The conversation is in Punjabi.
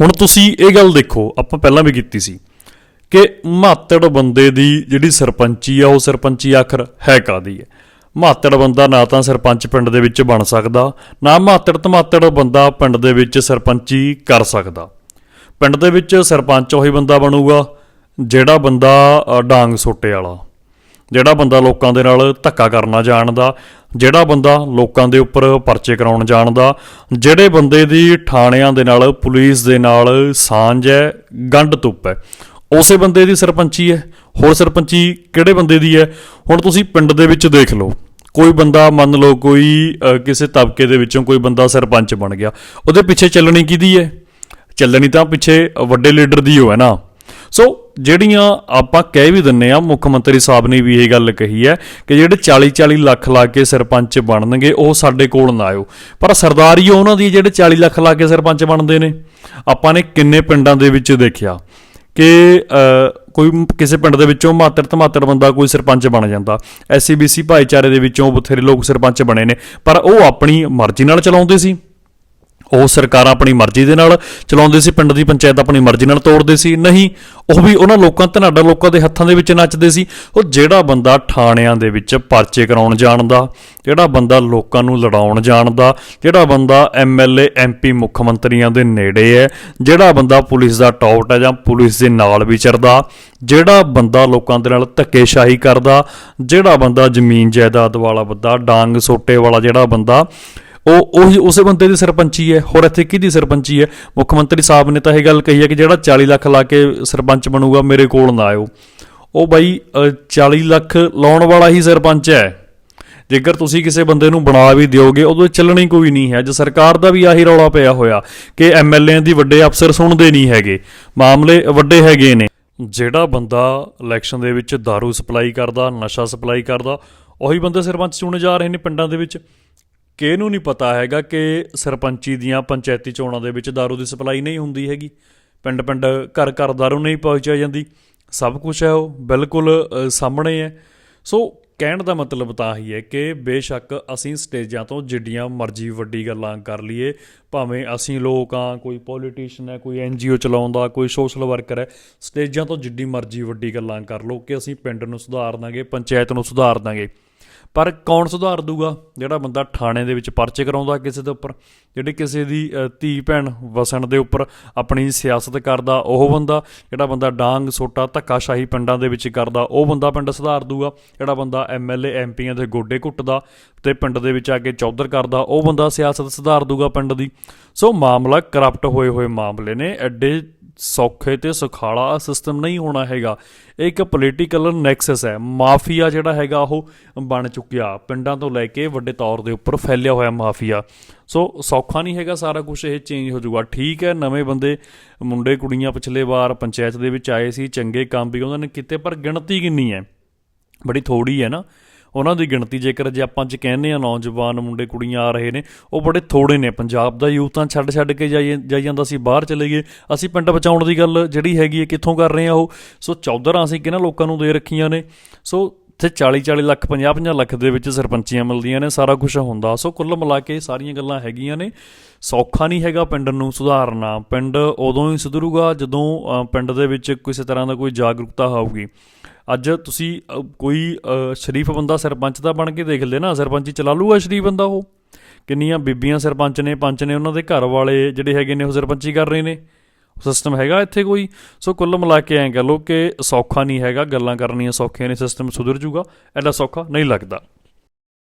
ਹੁਣ ਤੁਸੀਂ ਇਹ ਗੱਲ ਦੇਖੋ, ਆਪਾਂ ਪਹਿਲਾਂ ਵੀ ਕੀਤੀ ਸੀ ਕਿ ਮਾਤੜ ਬੰਦੇ ਦੀ ਜਿਹੜੀ ਸਰਪੰਚੀ ਆ, ਉਹ ਸਰਪੰਚੀ ਆਖਰ ਹੈ ਕਾਦੀ ਹੈ? ਮਾਤੜ ਬੰਦਾ ਨਾ ਤਾਂ ਸਰਪੰਚ ਪਿੰਡ ਦੇ ਵਿੱਚ ਬਣ ਸਕਦਾ, ਨਾ ਮਾਤੜ ਧਮਾਤੜ ਬੰਦਾ ਪਿੰਡ ਦੇ ਵਿੱਚ ਸਰਪੰਚੀ ਕਰ ਸਕਦਾ। ਪਿੰਡ ਦੇ ਵਿੱਚ ਸਰਪੰਚ ਉਹੀ ਬੰਦਾ ਬਣੂਗਾ, ਜਿਹੜਾ ਬੰਦਾ ਡਾਂਗ ਸੋਟੇ ਵਾਲਾ। ਜਿਹੜਾ ਬੰਦਾ ਲੋਕਾਂ ਦੇ ਨਾਲ ਧੱਕਾ ਕਰਨਾ ਜਾਣਦਾ, ਜਿਹੜਾ ਬੰਦਾ ਲੋਕਾਂ ਦੇ ਉੱਪਰ ਪਰਚੇ ਕਰਾਉਣ ਜਾਣਦਾ, ਜਿਹੜੇ ਬੰਦੇ ਦੀ ਥਾਣਿਆਂ ਦੇ ਨਾਲ, ਪੁਲਿਸ ਦੇ ਨਾਲ ਸਾਂਝ ਹੈ, ਗੰਢ ਤੁੱਪ ਹੈ। ਉਸੇ ਬੰਦੇ ਦੀ ਸਰਪੰਚੀ ਹੈ। ਹੋਰ ਸਰਪੰਚੀ ਕਿਹੜੇ ਬੰਦੇ ਦੀ ਹੈ? ਹੁਣ ਤੁਸੀਂ ਪਿੰਡ ਦੇ ਵਿੱਚ ਦੇਖ ਲਓ। ਕੋਈ ਬੰਦਾ ਮੰਨ ਲਓ ਕੋਈ ਕਿਸੇ ਤਬਕੇ ਦੇ ਵਿੱਚੋਂ ਕੋਈ ਬੰਦਾ ਸਰਪੰਚ ਬਣ ਗਿਆ। ਉਹਦੇ ਪਿੱਛੇ ਚੱਲਣੀ ਕਿਹਦੀ ਹੈ? ਚੱਲਣੀ ਤਾਂ ਪਿੱਛੇ ਵੱਡੇ ਲੀਡਰ ਦੀ ਹੋ ਹੈ ਨਾ। ਸੋ ਜਿਹੜੀਆਂ ਆਪਾਂ ਕਹਿ ਵੀ ਦਿੰਨੇ ਆ, ਮੁੱਖ ਮੰਤਰੀ ਸਾਹਿਬ ਨੇ ਵੀ ਇਹ ਗੱਲ ਕਹੀ ਹੈ ਕਿ ਜਿਹੜੇ 40 40 ਲੱਖ ਲਾ ਕੇ ਸਰਪੰਚ ਬਣਨਗੇ, ਉਹ ਸਾਡੇ ਕੋਲ ਨਾ ਆਇਓ। ਪਰ ਸਰਦਾਰੀ ਉਹਨਾਂ ਦੀ ਜਿਹੜੇ 40 ਲੱਖ ਲਾ ਕੇ ਸਰਪੰਚ ਬਣਦੇ ਨੇ, ਆਪਾਂ ਨੇ ਕਿੰਨੇ ਪਿੰਡਾਂ ਦੇ ਵਿੱਚ ਦੇਖਿਆ ਕਿ ਕੋਈ ਕਿਸੇ ਪਿੰਡ ਦੇ ਵਿੱਚੋਂ ਮਾਤਰ ਧਮਾਤਰ ਬੰਦਾ ਕੋਈ ਸਰਪੰਚ ਬਣ ਜਾਂਦਾ। ਐਸਸੀਬੀਸੀ ਭਾਈਚਾਰੇ ਦੇ ਵਿੱਚੋਂ ਬਥੇਰੇ ਲੋਕ ਸਰਪੰਚ ਬਣੇ ਨੇ, ਪਰ ਉਹ ਆਪਣੀ ਮਰਜ਼ੀ ਨਾਲ ਚਲਾਉਂਦੇ ਸੀ। ਉਹ ਸਰਕਾਰਾਂ ਆਪਣੀ ਮਰਜ਼ੀ ਦੇ ਨਾਲ ਚਲਾਉਂਦੇ ਸੀ, ਪਿੰਡ ਦੀ ਪੰਚਾਇਤ ਆਪਣੀ ਮਰਜ਼ੀ ਨਾਲ ਤੋੜਦੇ ਸੀ। ਨਹੀਂ, ਉਹ ਵੀ ਉਹਨਾਂ ਲੋਕਾਂ, ਧਨਾਡਾ ਲੋਕਾਂ ਦੇ ਹੱਥਾਂ ਦੇ ਵਿੱਚ ਨੱਚਦੇ ਸੀ। ਉਹ ਜਿਹੜਾ ਬੰਦਾ ਥਾਣਿਆਂ ਦੇ ਵਿੱਚ ਪਰਚੇ ਕਰਾਉਣ ਜਾਣਦਾ, ਜਿਹੜਾ ਬੰਦਾ ਲੋਕਾਂ ਨੂੰ ਲੜਾਉਣ ਜਾਣਦਾ, ਜਿਹੜਾ ਬੰਦਾ ਐਮਐਲਏ ਐਮਪੀ ਮੁੱਖ ਮੰਤਰੀਆਂ ਦੇ ਨੇੜੇ ਹੈ, ਜਿਹੜਾ ਬੰਦਾ ਪੁਲਿਸ ਦਾ ਟੌਟ ਹੈ ਜਾਂ ਪੁਲਿਸ ਦੇ ਨਾਲ ਵਿਚਰਦਾ ਜਿਹੜਾ ਬੰਦਾ ਲੋਕਾਂ ਦੇ ਨਾਲ ਧੱਕੇਸ਼ਾਹੀ ਕਰਦਾ, ਜਿਹੜਾ ਬੰਦਾ ਜ਼ਮੀਨ ਜਾਇਦਾਦ ਵਾਲਾ ਬੰਦਾ, ਡਾਂਗ ਸੋਟੇ ਵਾਲਾ ਜਿਹੜਾ ਬੰਦਾ ਉਹ ਉਹੀ ਉਸੇ ਬੰਦੇ ਦੀ ਸਰਪੰਚੀ ਹੈ ਹੋਰ ਇੱਥੇ ਕਿਹਦੀ ਸਰਪੰਚੀ ਹੈ? ਮੁੱਖ ਮੰਤਰੀ ਸਾਹਿਬ ਨੇ ਤਾਂ ਇਹ ਗੱਲ ਕਹੀ ਹੈ ਕਿ ਜਿਹੜਾ 40 ਲੱਖ ਲਾ ਕੇ ਸਰਪੰਚ ਬਣੂਗਾ ਮੇਰੇ ਕੋਲ ਨਾ ਆਇਓ। ਉਹ ਬਾਈ ਅ, 40 ਲੱਖ ਲਾਉਣ ਵਾਲਾ ਹੀ ਸਰਪੰਚ ਹੈ। ਜੇਕਰ ਤੁਸੀਂ ਕਿਸੇ ਬੰਦੇ ਨੂੰ ਬਣਾ ਵੀ ਦਿਓਗੇ ਉਦੋਂ ਚੱਲਣੀ ਕੋਈ ਨਹੀਂ ਹੈ। ਜੇ ਸਰਕਾਰ ਦਾ ਵੀ ਆਹੀ ਰੌਲਾ ਪਿਆ ਹੋਇਆ ਕਿ ਐਮਐਲਏ ਦੀ ਵੱਡੇ ਅਫਸਰ ਸੁਣਦੇ ਨਹੀਂ ਹੈਗੇ ਮਾਮਲੇ ਵੱਡੇ ਹੈਗੇ ਨੇ। ਜਿਹੜਾ ਬੰਦਾ ਇਲੈਕਸ਼ਨ ਦੇ ਵਿੱਚ दारू ਸਪਲਾਈ ਕਰਦਾ ਨਸ਼ਾ ਸਪਲਾਈ ਕਰਦਾ ਉਹੀ ਬੰਦੇ ਸਰਪੰਚ ਚੁਣੇ ਜਾ ਰਹੇ ਨੇ ਪਿੰਡਾਂ ਦੇ ਵਿੱਚ। ਕਿ ਇਹਨੂੰ ਨਹੀਂ ਪਤਾ ਹੈਗਾ ਕਿ ਸਰਪੰਚੀ ਦੀਆਂ ਪੰਚਾਇਤੀ ਚੋਣਾਂ ਦੇ ਵਿੱਚ दारू ਦੀ ਸਪਲਾਈ ਨਹੀਂ ਹੁੰਦੀ ਹੈਗੀ ਪਿੰਡ ਪਿੰਡ ਘਰ ਘਰ दारू ਨਹੀਂ ਪਹੁੰਚਾਈ ਜਾਂਦੀ ਸਭ ਕੁਝ ਹੈ ਉਹ ਬਿਲਕੁਲ ਅ, ਸਾਹਮਣੇ ਹੈ ਸੋ ਕਹਿਣ ਦਾ ਮਤਲਬ ਤਾਂ ਹੀ ਹੈ ਕਿ ਬੇਸ਼ੱਕ ਅਸੀਂ ਸਟੇਜਾਂ ਤੋਂ ਜਿੱਡੀਆਂ ਮਰਜ਼ੀ ਵੱਡੀ ਗੱਲਾਂ ਕਰ ਲਈਏ ਭਾਵੇਂ ਅਸੀਂ ਲੋਕ ਆ ਕੋਈ ਪੋਲੀਟੀਸ਼ੀਅਨ ਹੈ ਕੋਈ ਐਨਜੀਓ ਚਲਾਉਂਦਾ ਕੋਈ ਸੋਸ਼ਲ ਵਰਕਰ ਹੈ ਸਟੇਜਾਂ ਤੋਂ ਜਿੱਡੀ ਮਰਜ਼ੀ ਵੱਡੀ ਗੱਲਾਂ ਕਰ ਲਓ ਕਿ ਅਸੀਂ ਪਿੰਡ ਨੂੰ ਸੁਧਾਰ ਦਾਂਗੇ ਪੰਚਾਇਤ ਨੂੰ ਸੁਧਾਰ ਦਾਂਗੇ ਪਰ ਕੌਣ ਸੁਧਾਰ ਦੂਗਾ? ਜਿਹੜਾ ਬੰਦਾ ਥਾਣੇ ਦੇ ਵਿੱਚ ਪਰਚੇ ਕਰਾਉਂਦਾ ਕਿਸੇ ਦੇ ਉੱਪਰ, ਜਿਹੜੀ ਕਿਸੇ ਦੀ ਧੀ ਭੈਣ ਵਸਣ ਦੇ ਉੱਪਰ ਆਪਣੀ ਸਿਆਸਤ ਕਰਦਾ, ਉਹ ਬੰਦਾ, ਜਿਹੜਾ ਬੰਦਾ ਡਾਂਗ ਸੋਟਾ ਧੱਕਾਸ਼ਾਹੀ ਪਿੰਡਾਂ ਦੇ ਵਿੱਚ ਕਰਦਾ, ਉਹ ਬੰਦਾ ਪਿੰਡ ਸੁਧਾਰ ਦੂਗਾ। ਜਿਹੜਾ ਬੰਦਾ ਐਮਐਲਏ ਐਮਪੀਆਂ ਦੇ ਗੋਡੇ ਘੁੱਟਦਾ ਤੇ ਪਿੰਡ ਦੇ ਵਿੱਚ ਆ ਕੇ ਚੌਧਰ ਕਰਦਾ, ਉਹ ਬੰਦਾ ਸਿਆਸਤ ਸੁਧਾਰ ਦੂਗਾ ਪਿੰਡ ਦੀ। ਸੋ ਮਾਮਲਾ ਕਰਪਟ ਹੋਏ ਹੋਏ ਮਾਮਲੇ ਨੇ। ਐਡੇ ਸੌਖੇ ਤੇ ਸੁਖਾਲਾ ਸਿਸਟਮ ਨਹੀਂ ਹੋਣਾ ਹੈਗਾ। ਇਹ ਇੱਕ ਪੋਲੀਟੀਕਲ ਨੈਕਸਸ ਹੈ। ਮਾਫੀਆ ਜਿਹੜਾ ਹੈਗਾ, ਉਹ ਬਣ ਚੁੱਕਿਆ। ਪਿੰਡਾਂ ਤੋਂ ਲੈ ਕੇ ਵੱਡੇ ਤੌਰ ਦੇ ਉੱਪਰ ਫੈਲਿਆ ਹੋਇਆ ਮਾਫੀਆ। ਸੋ ਸੌਖਾ ਨਹੀਂ ਹੈਗਾ ਸਾਰਾ ਕੁਝ ਇਹ ਚੇਂਜ ਹੋ ਜਾਊਗਾ। ਠੀਕ ਹੈ, ਨਵੇਂ ਬੰਦੇ, ਮੁੰਡੇ, ਕੁੜੀਆਂ ਪਿਛਲੇ ਵਾਰ ਪੰਚਾਇਤ ਦੇ ਵਿੱਚ ਆਏ ਸੀ, ਚੰਗੇ ਕੰਮ ਵੀ ਉਹਨਾਂ ਨੇ ਕੀਤੇ, ਪਰ ਗਿਣਤੀ ਕਿੰਨੀ ਹੈ? ਬੜੀ ਥੋੜੀ ਹੈ ਨਾ। ਉਹਨਾਂ ਦੀ ਗਿਣਤੀ ਜੇਕਰ ਜੇ ਆਪਾਂ ਅੱਜ ਕਹਿੰਦੇ ਆ ਨੌਜਵਾਨ ਮੁੰਡੇ ਕੁੜੀਆਂ ਆ ਰਹੇ ਨੇ, ਉਹ ਬੜੇ ਥੋੜੇ ਨੇ। ਪੰਜਾਬ ਦਾ ਯੂਥ ਤਾਂ ਛੱਡ ਛੱਡ ਕੇ ਜਾਈ ਜਾਈ ਜਾਂਦਾ ਸੀ ਬਾਹਰ ਚਲੇ ਗਏ। ਅਸੀਂ ਪਿੰਡ ਬਚਾਉਣ ਦੀ ਗੱਲ ਜਿਹੜੀ ਹੈਗੀ ਹੈ, ਕਿੱਥੋਂ ਕਰ ਰਹੇ ਆ ਉਹ? ਸੋ ਚੌਧਰਾਂ ਅਸੀਂ ਕਿਹਨਾਂ ਲੋਕਾਂ ਨੂੰ ਦੇ ਰੱਖੀਆਂ ਨੇ? ਸੋ ਇੱਥੇ 40 40 ਲੱਖ 50 50 ਲੱਖ ਦੇ ਵਿੱਚ ਸਰਪੰਚੀਆਂ ਮਿਲਦੀਆਂ ਨੇ, ਸਾਰਾ ਕੁਝ ਹੁੰਦਾ। ਸੋ ਕੁੱਲ ਮਿਲਾ ਕੇ ਸਾਰੀਆਂ ਗੱਲਾਂ ਹੈਗੀਆਂ ਨੇ। ਸੌਖਾ ਨਹੀਂ ਹੈਗਾ ਪਿੰਡ ਨੂੰ ਸੁਧਾਰਨਾ। ਪਿੰਡ ਉਦੋਂ ਹੀ ਸੁਧਰੂਗਾ ਜਦੋਂ ਪਿੰਡ ਦੇ ਵਿੱਚ ਕਿਸੇ ਤਰ੍ਹਾਂ ਦਾ ਕੋਈ ਜਾਗਰੂਕਤਾ ਆਊਗੀ। ਅੱਜ ਤੁਸੀਂ ਕੋਈ ਸ਼ਰੀਫ ਬੰਦਾ ਸਰਪੰਚ ਦਾ ਬਣ ਕੇ ਦੇਖ ਲੈ ਨਾ। ਸਰਪੰਚੀ ਚਲਾ ਲੂਗਾ ਸ਼ਰੀਫ ਬੰਦਾ ਉਹ। ਕਿੰਨੀਆਂ ਬੀਬੀਆਂ ਸਰਪੰਚ ਨੇ, ਪੰਚ ਨੇ ਉਹਨਾਂ ਦੇ ਘਰ ਵਾਲੇ ਜਿਹੜੇ ਹੈਗੇ ਨੇ ਉਹ ਸਰਪੰਚੀ ਕਰ ਰਹੇ ਨੇ। ਸਿਸਟਮ ਹੈਗਾ ਇੱਥੇ ਕੋਈ? ਸੋ ਕੁੱਲ ਮਿਲਾ ਕੇ ਐਂ ਕਹ ਲਓ ਕਿ ਸੌਖਾ ਨਹੀਂ ਹੈਗਾ, ਗੱਲਾਂ ਕਰਨੀਆਂ ਸੌਖੀਆਂ ਨੇ ਸਿਸਟਮ ਸੁਧਰ ਜੂਗਾ, ਐਡਾ ਸੌਖਾ ਨਹੀਂ ਲੱਗਦਾ।